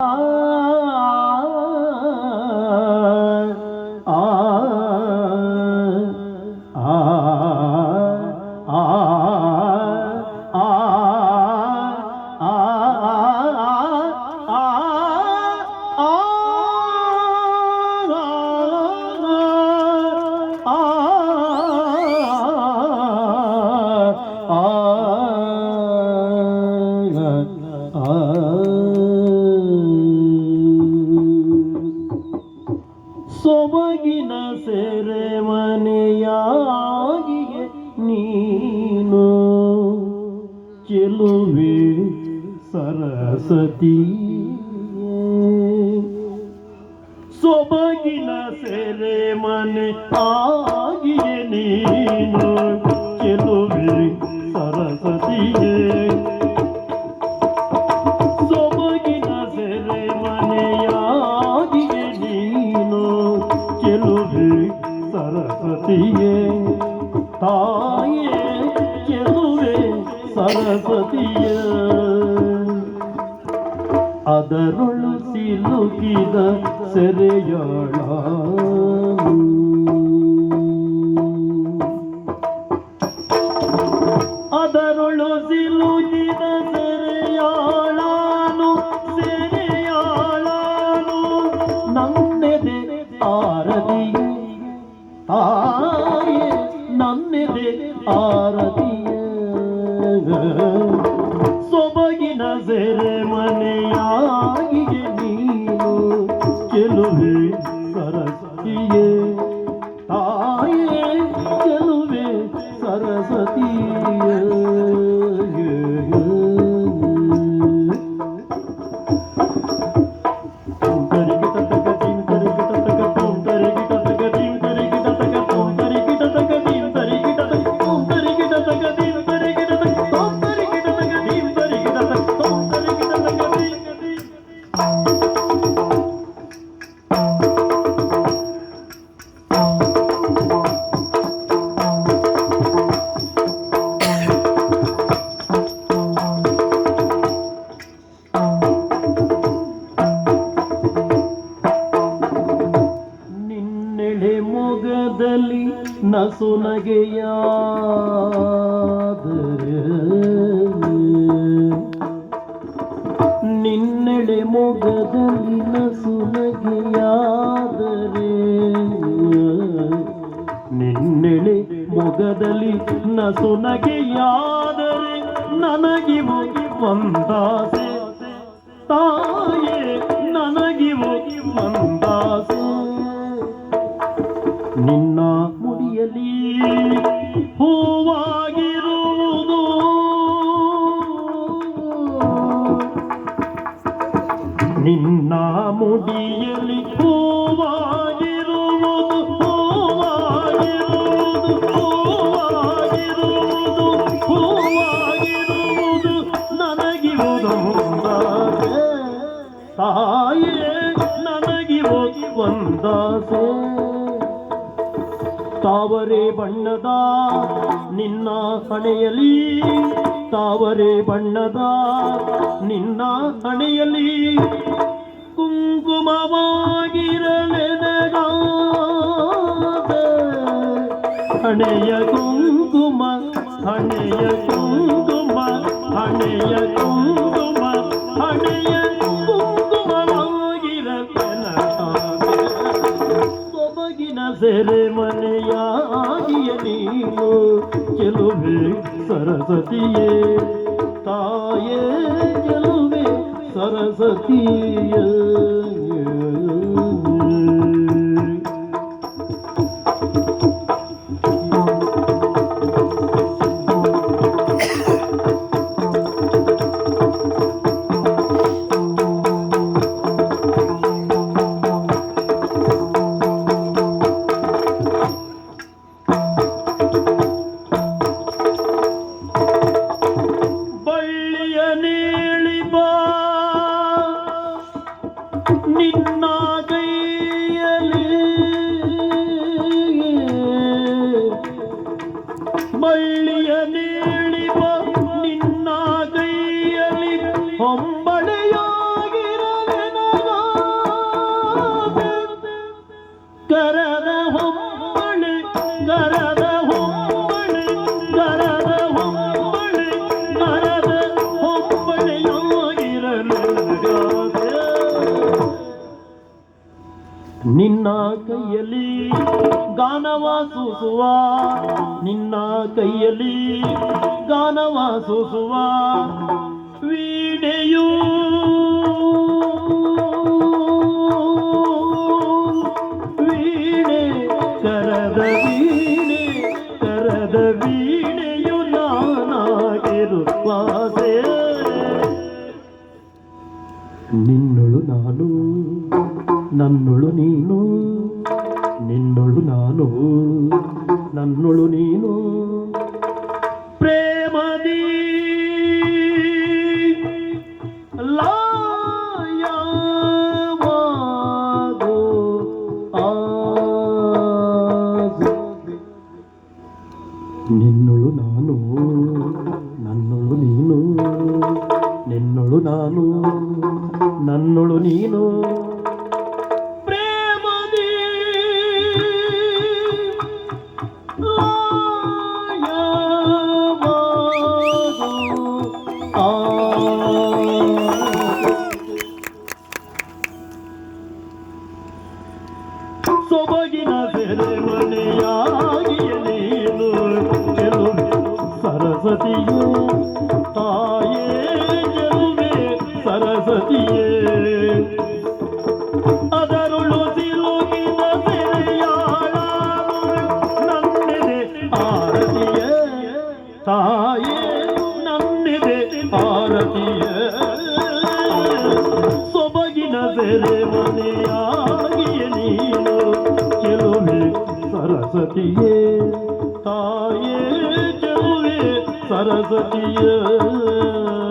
ಸೊಬಗಿನ સતી સોબગીના સેરે મને આગીએ નીનો ચેલો બિરી ಅದರೊಳು ಸಿಲುಕಿದ ಸೆರೆಯಾಳ. ಸೆರೆ ನಗೆಯಾದರೆ ನಿನ್ನೆಳೆ ಮೊಗದಲ್ಲಿ ನಸು ನಗೆಯಾದರೆ ನಿನ್ನೆಳೆ ಮೊಗದಲ್ಲಿ ನಸುನಗೆಯಾದರೆ ನನಗಿವು ಒಂದಾಸೆ. ತಾಯೇ ನನಗಿವು ಒಂದಾಸೆ. ನಿನ್ನ ಹೂವಾಗಿರುವುದು. ನಿನ್ನ ಮುಡಿಯಲಿ ಹೂವಾಗಿರುವುದು ಹೂವಾಗಿರುವುದು ಹೂವಾಗಿರುವುದು ಹೂವಾಗಿರುವುದು ತಾವರೆ ಬಣ್ಣದ ನಿನ್ನ ಹಣೆಯಲಿ ತಾವರೆ ಬಣ್ಣದ ನಿನ್ನ ಹಣೆಯಲಿ ಕುಂಕುಮವಾಗಿರಲೆನಗಾದ ಹಣೆಯ ಕುಂಕುಮ ಹಣೆಯ ಕುಂಕುಮ ಹಣೆಯ ಕುಂಕುಮ, ಹಣೆಯ ಕುಂಕುಮವಾಗಿರಲೆನಗಾದ. ಸೊಬಗಿನ ಸೆರೆ ಮನೆಯಾಗಿಯ ನೀನು ಚೆಲುವೆ ಸರಸ್ವತಿಯೇ ತಾಯೇ ಚೆಲುವೆ ಸರಸ್ವತಿಯ ನಿನ್ನ ಕೈಯಲ್ಲಿ ಗಾನವಾಸುಸುವ ನಿನ್ನ ಕೈಯಲ್ಲಿ ಗಾನವಾಸುಸುವ ವೀಣೆಯು. ವೀಣೆ ಕರದ ವೀಣೆ ಕರದ ವೀಣೆಯು ನಾನಾಗಿರುವ ನನ್ನೊಳು ನೀನು the you ਮਰਸ ਕੀਏ